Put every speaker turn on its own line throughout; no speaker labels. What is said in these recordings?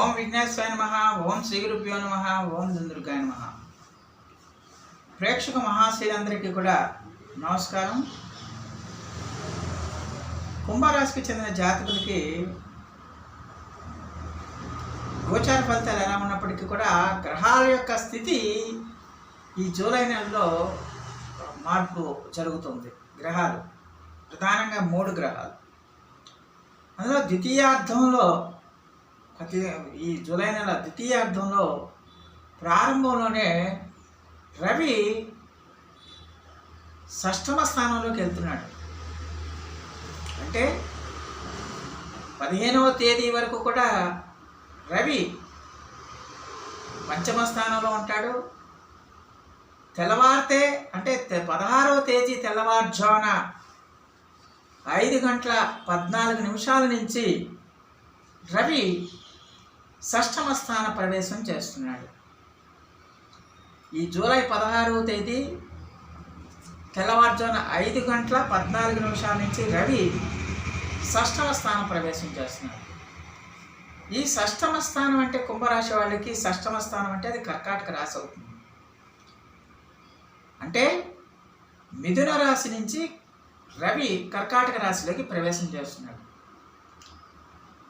ఓం విఘ్నేశ్వరాయ నమ ఓం శ్రీ గురుభ్యో నమ ఓం చంద్రుకాయ నమ. ప్రేక్షక మహాశీలందరికీ కూడా నమస్కారం. కుంభరాశికి చెందిన జాతకులకి గోచార ఫలితాలు ఎలా ఉన్నప్పటికీ కూడా గ్రహాల యొక్క స్థితి ఈ జూలై నెలలో మార్పు జరుగుతుంది. గ్రహాలు ప్రధానంగా మూడు గ్రహాలు. అందులో ద్వితీయార్థంలో ప్రతి ఈ జూలై నెల ద్వితీయార్థంలో ప్రారంభంలోనే రవి షష్టమ స్థానంలోకి వెళ్తున్నాడు. అంటే పదిహేనవ తేదీ వరకు కూడా రవి పంచమ స్థానంలో ఉంటాడు. తెల్లవారితే అంటే పదహారవ తేదీ తెల్లవారుజామున ఐదు గంటల పద్నాలుగు నిమిషాల నుంచి రవి షష్టమ స్థాన ప్రవేశం చేస్తున్నాడు. ఈ జూలై పదహారవ తేదీ తెల్లవారుజామున ఐదు గంటల పద్నాలుగు నిమిషాల నుంచి రవి షష్టమ స్థానం ప్రవేశం చేస్తున్నాడు. ఈ షష్టమ స్థానం అంటే కుంభరాశి వాళ్ళకి షష్టమ స్థానం అంటే అది కర్కాటక రాశి అవుతుంది. అంటే మిథున రాశి నుంచి రవి కర్కాటక రాశిలోకి ప్రవేశం చేస్తున్నాడు.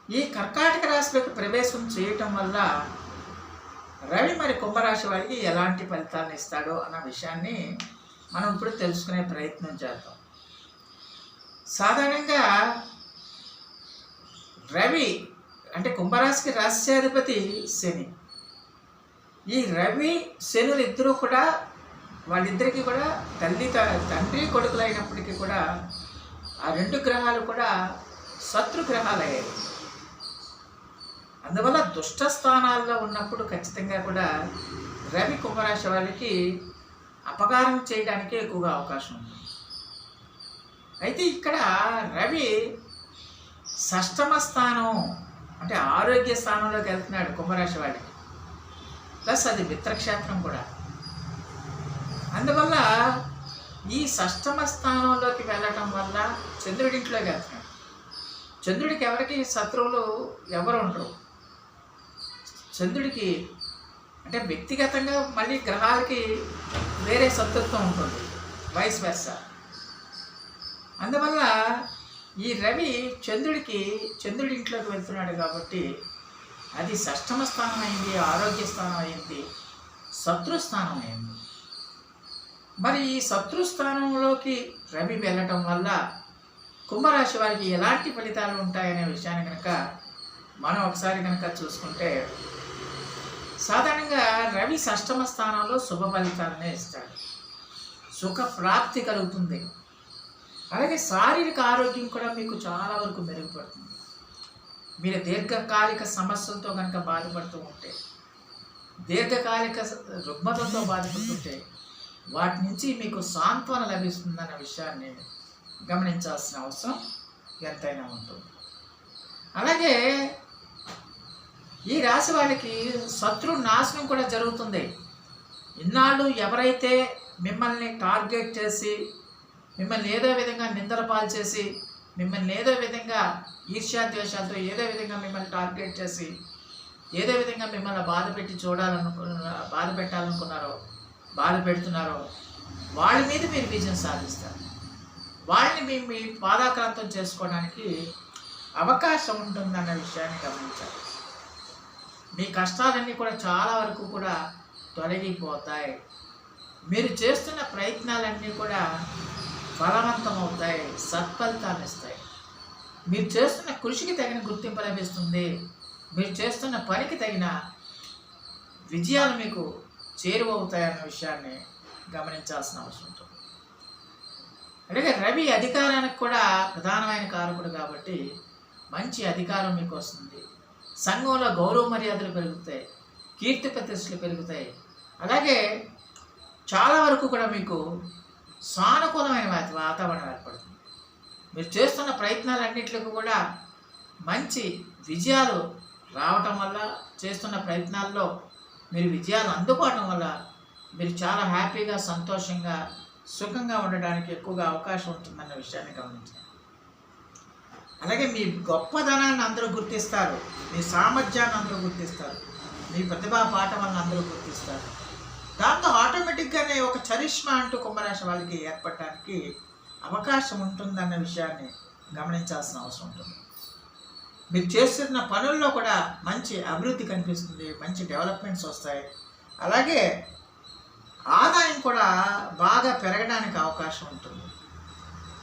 ఈ కర్కాటక రాశిలోకి ప్రవేశం చేయటం వల్ల రవి మరి కుంభరాశి వారికి ఎలాంటి ఫలితాలను ఇస్తాడో అన్న విషయాన్ని మనం ఇప్పుడు తెలుసుకునే ప్రయత్నం చేద్దాం. సాధారణంగా రవి అంటే కుంభరాశికి రాశ్యాధిపతి శని. ఈ రవి శనులు ఇద్దరూ కూడా వాళ్ళిద్దరికీ కూడా తల్లి త- తండ్రి కొడుకులు అయినప్పటికీ కూడా ఆ రెండు గ్రహాలు కూడా శత్రు గ్రహాలు అయ్యాయి అందువల్ల దుష్ట స్థానాల్లో ఉన్నప్పుడు ఖచ్చితంగా కూడా రవి కుంభరాశి వాళ్ళకి అపకారం చేయడానికి ఎక్కువగా అవకాశం ఉంది. అయితే ఇక్కడ రవి షష్టమ స్థానం అంటే ఆరోగ్య స్థానంలోకి వెళ్తున్నాడు కుంభరాశి వాడికి ప్లస్ అది మిత్రక్షేత్రం కూడా. అందువల్ల ఈ షష్టమ స్థానంలోకి వెళ్ళటం వల్ల చంద్రుడింట్లోకి వెళ్తున్నాడు. చంద్రుడికి ఎవరికి శత్రువులు ఎవరు ఉండరు. చంద్రుడికి అంటే వ్యక్తిగతంగా మళ్ళీ గ్రహాలకి వేరే శత్రుత్వం ఉంటుంది వైస్ వెర్స అందువల్ల ఈ రవి చంద్రుడికి చంద్రుడి ఇంట్లోకి వెళ్తున్నాడు కాబట్టి అది షష్టమ స్థానం అయింది ఆరోగ్య స్థానం అయింది శత్రు స్థానం అయింది మరి ఈ శత్రుస్థానంలోకి రవి వెళ్ళటం వల్ల కుంభరాశి వారికి ఎలాంటి ఫలితాలు ఉంటాయనే విషయాన్ని కనుక మనం ఒకసారి కనుక చూసుకుంటే సాధారణంగా రవి షష్టమ స్థానంలో శుభ ఫలితాలనే ఇస్తాడు. సుఖ ప్రాప్తి కలుగుతుంది. అలాగే శారీరక ఆరోగ్యం కూడా మీకు చాలా వరకు మెరుగుపడుతుంది. మీరు దీర్ఘకాలిక సమస్యలతో కనుక బాధపడుతూ ఉంటే దీర్ఘకాలిక స- రుగ్మతలతో బాధపడుతుంటే వాటి నుంచి మీకు సాంత్వన లభిస్తుందన్న విషయాన్ని గమనించాల్సిన అవసరం ఎంతైనా ఉంటుంది. అలాగే ఈ రాశి వాళ్ళకి శత్రు నాశనం కూడా జరుగుతుంది. ఇన్నాళ్ళు ఎవరైతే మిమ్మల్ని టార్గెట్ చేసి మిమ్మల్ని ఏదో విధంగా నిందలపాలు చేసి మిమ్మల్ని ఏదో విధంగా ఈర్ష్యాద్వేషాలతో ఏదో విధంగా మిమ్మల్ని టార్గెట్ చేసి ఏదో విధంగా మిమ్మల్ని బాధ పెట్టి చూడాలనుకున్న బాధ పెట్టాలనుకున్నారో బాధ పెడుతున్నారో వాళ్ళ మీద మీరు విజయం సాధిస్తారు. వాళ్ళని మీ మీ పాదాక్రాంతం చేసుకోవడానికి అవకాశం ఉంటుందన్న విషయాన్ని గమనించాలి. మీ కష్టాలన్నీ కూడా చాలా వరకు కూడా తొలగిపోతాయి. మీరు చేస్తున్న ప్రయత్నాలన్నీ కూడా ఫలవంతం అవుతాయి సత్ఫలితాలు ఇస్తాయి. మీరు చేస్తున్న కృషికి తగిన గుర్తింపు లభిస్తుంది. మీరు చేస్తున్న పనికి తగిన విజయాలు మీకు చేరువవుతాయన్న విషయాన్ని గమనించాల్సిన అవసరం ఉంటుంది. అలాగే రవి అధికారానికి కూడా ప్రధానమైన కారకుడు కాబట్టి మంచి అధికారం మీకు వస్తుంది. సంఘంలో గౌరవ మర్యాదలు పెరుగుతాయి కీర్తి ప్రతిష్టలు పెరుగుతాయి. అలాగే చాలా వరకు కూడా మీకు సానుకూలమైన వాతావరణం ఏర్పడుతుంది. మీరు చేస్తున్న ప్రయత్నాలన్నింటికి కూడా మంచి విజయాలు రావటం వల్ల చేస్తున్న ప్రయత్నాల్లో మీరు విజయాలు అందుకోవడం వల్ల మీరు చాలా హ్యాపీగా సంతోషంగా సుఖంగా ఉండడానికి ఎక్కువగా అవకాశం ఉంటుందన్న విషయాన్ని గమనించాను అలాగే మీ గొప్పదనాన్ని అందరూ గుర్తిస్తారు. మీ సామర్థ్యాన్ని అందరూ గుర్తిస్తారు. మీ ప్రతిభా పాఠవాలను అందరూ గుర్తిస్తారు. దాంతో ఆటోమేటిక్గానే ఒక చరిష్మా అంటూ కుంభరాశి వాళ్ళకి ఏర్పడటానికి అవకాశం ఉంటుందన్న విషయాన్ని గమనించాల్సిన అవసరం ఉంటుంది. మీరు చేస్తున్న పనుల్లో కూడా మంచి అభివృద్ధి కనిపిస్తుంది మంచి డెవలప్మెంట్స్ వస్తాయి. అలాగే ఆదాయం కూడా బాగా పెరగడానికి అవకాశం ఉంటుంది.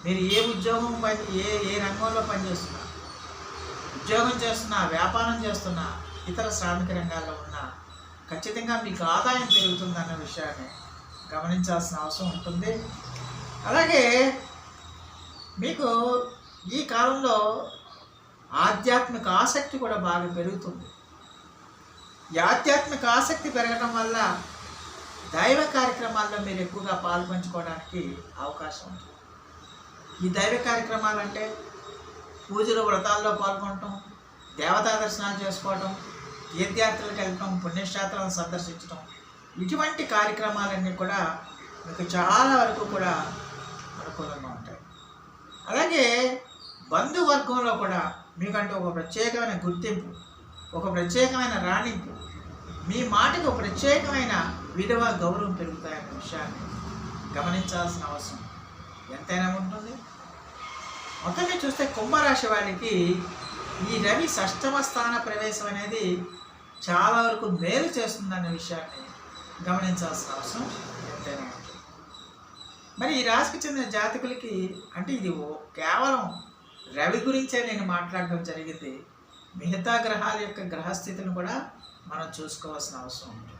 మీరు ఏ ఉద్యోగం పని ఏ ఏ రంగంలో పనిచేస్తున్నారు? ఉద్యోగం చేస్తున్నా వ్యాపారం చేస్తున్నా ఇతర శ్రామిక రంగాల్లో ఉన్నా ఖచ్చితంగా మీకు ఆదాయం పెరుగుతుందన్న విషయాన్ని గమనించాల్సిన అవసరం ఉంటుంది. అలాగే మీకు ఈ కాలంలో ఆధ్యాత్మిక ఆసక్తి కూడా బాగా పెరుగుతుంది. ఈ ఆధ్యాత్మిక ఆసక్తి పెరగడం వల్ల దైవ కార్యక్రమాల్లో మీరు ఎక్కువగా పాల్పంచుకోవడానికి అవకాశం ఉంటుంది. ఈ దైవ కార్యక్రమాలు అంటే పూజలు వ్రతాల్లో పాల్గొనటం దేవతా దర్శనాలు చేసుకోవడం తీర్థయాత్రలకు వెళ్ళటం పుణ్యక్షేత్రాలను సందర్శించడం ఇటువంటి కార్యక్రమాలన్నీ కూడా మీకు చాలా వరకు కూడా అనుకూలంగా ఉంటాయి. అలాగే బంధువర్గంలో కూడా మీకంటే ఒక ప్రత్యేకమైన గుర్తింపు ఒక ప్రత్యేకమైన రాణింపు మీ మాటకు ఒక ప్రత్యేకమైన విలువ గౌరవం పెరుగుతాయన్న విషయాన్ని గమనించాల్సిన అవసరం. ఎంతైనా ఉంటుంది. మొత్తంగా చూస్తే కుంభరాశి వారికి ఈ రవి షష్టమ స్థాన ప్రవేశం అనేది చాలా వరకు మేలు చేస్తుందన్న విషయాన్ని గమనించాల్సిన అవసరం ఎంతైనా మరి ఈ రాశికి చెందిన జాతకులకి అంటే ఇది ఓ- కేవలం రవి గురించే నేను మాట్లాడడం జరిగింది. మిగతా గ్రహాల యొక్క గ్రహస్థితిని కూడా మనం చూసుకోవాల్సిన అవసరం ఉంటుంది.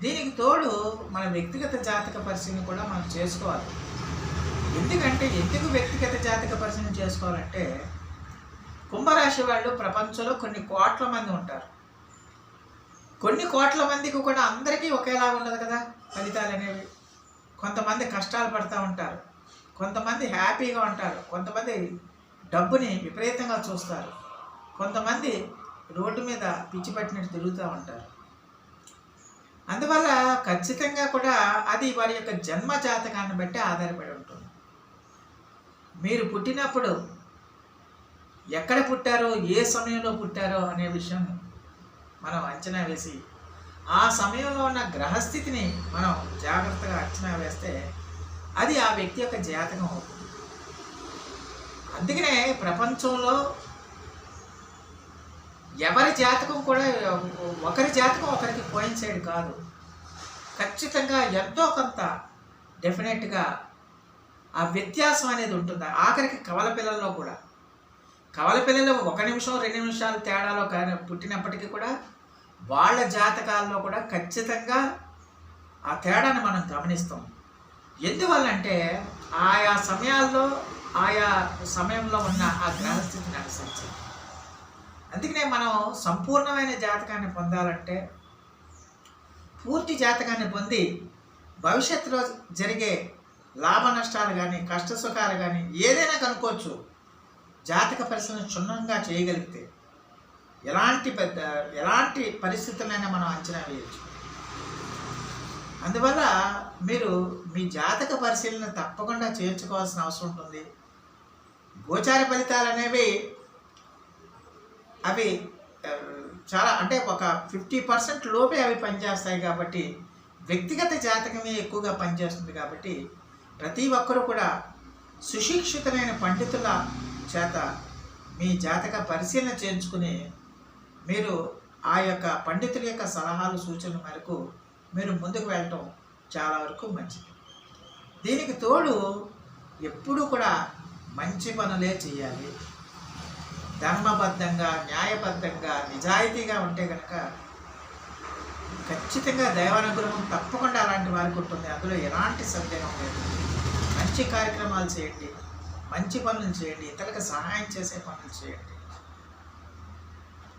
దీనికి తోడు మన వ్యక్తిగత జాతక పరిశీలన కూడా మనం చేసుకోవాలి. ఎందుకంటే ఎందుకు వ్యక్తిగత జాతక పరిశీలన చేసుకోవాలంటే కుంభరాశి వాళ్ళు ప్రపంచంలో కొన్ని కోట్ల మంది ఉంటారు. కొన్ని కోట్ల మందికి కూడా అందరికీ ఒకేలా ఉండదు కదా ఫలితాలు అనేవి. కొంతమంది కష్టాలు పడుతూ ఉంటారు. కొంతమంది హ్యాపీగా ఉంటారు. కొంతమంది డబ్బుని విపరీతంగా చూస్తారు. కొంతమంది రోడ్డు మీద పిచ్చి పట్టినట్టు తిరుగుతూ ఉంటారు. అందువల్ల ఖచ్చితంగా కూడా అది వారి యొక్క జన్మ జాతకాన్ని బట్టి ఆధారపడి ఉంటుంది. మీరు పుట్టినప్పుడు ఎక్కడ పుట్టారో ఏ సమయంలో పుట్టారో అనే విషయం మనం అంచనా వేసి ఆ సమయంలో ఉన్న గ్రహస్థితిని మనం జాగ్రత్తగా అంచనా వేస్తే అది ఆ వ్యక్తి యొక్క జాతకం అవుతుంది. అందుకనే ప్రపంచంలో ఎవరి జాతకం కూడా ఒకరి జాతకం ఒకరికి కోయిన్సైడ్ కాదు. ఖచ్చితంగా ఎంతో కొంత డెఫినెట్గా ఆ వ్యత్యాసం అనేది ఉంటుంది? ఆఖరికి కవల పిల్లల్లో కూడా. కవల పిల్లలు ఒక నిమిషం రెండు నిమిషాలు తేడాలో కానీ పుట్టినప్పటికీ కూడా వాళ్ళ జాతకాల్లో కూడా ఖచ్చితంగా ఆ తేడాను మనం గమనిస్తాం. ఎందువల్లంటే ఆయా సమయాల్లో ఆయా సమయంలో ఉన్న ఆ గ్రహస్థితిని అనుసరించి. అందుకనే మనం సంపూర్ణమైన జాతకాన్ని పొందాలంటే పూర్తి జాతకాన్ని పొంది భవిష్యత్తులో జరిగే లాభ నష్టాలు కానీ కష్ట సుఖాలు కానీ ఏదైనా కనుక్కోవచ్చు. జాతక పరిశీలన క్షుణ్ణంగా చేయగలిగితే ఎలాంటి పెద్ద ఎలాంటి పరిస్థితులైనా మనం అంచనా వేయచ్చు. అందువల్ల మీరు మీ జాతక పరిశీలన తప్పకుండా చేర్చుకోవాల్సిన అవసరం ఉంటుంది. గోచార ఫలితాలు అనేవి అవి చాలా అంటే ఒక ఫిఫ్టీ పర్సెంట్ లోపే అవి పనిచేస్తాయి కాబట్టి వ్యక్తిగత జాతకమే ఎక్కువగా పనిచేస్తుంది కాబట్టి ప్రతి ఒక్కరూ కూడా సుశిక్షితులైన పండితుల చేత మీ జాతక పరిశీలన చేయించుకుని మీరు ఆ యొక్క పండితుల యొక్క సలహాలు సూచనల మేరకు మీరు ముందుకు వెళ్ళటం చాలా వరకు మంచిది. దీనికి తోడు ఎప్పుడూ కూడా మంచి పనులే చేయాలి. ధర్మబద్ధంగా న్యాయబద్ధంగా నిజాయితీగా ఉంటే కనుక ఖచ్చితంగా దైవానుగ్రహం తప్పకుండా అలాంటి వారికి ఉంటుంది. అందులో ఎలాంటి సందేహం లేదు. మంచి కార్యక్రమాలు చేయండి. మంచి పనులు చేయండి. ఇతరులకు సహాయం చేసే పనులు చేయండి.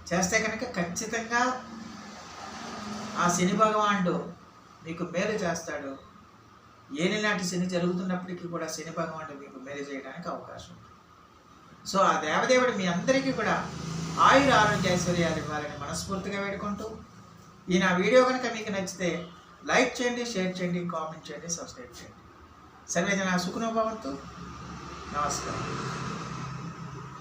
చేస్తే కనుక ఖచ్చితంగా ఆ శని భగవానుడు మీకు మేలు చేస్తాడు. ఏలినాటి శని జరుగుతున్నప్పటికీ కూడా శని భగవానుడు మీకు మేలు చేయడానికి అవకాశం ఉంది. సో ఆ దేవదేవుడు మీ అందరికీ కూడా ఆయుర ఆరోగ్య ఐశ్వర్యాలు ఇవ్వాలని మనస్ఫూర్తిగా వేడుకుంటూ ఈ నా వీడియో కనుక మీకు నచ్చితే లైక్ చేయండి షేర్ చేయండి కామెంట్ చేయండి సబ్స్క్రైబ్ చేయండి. సర్వేజన సుఖనోభవంతు. నమస్కారం.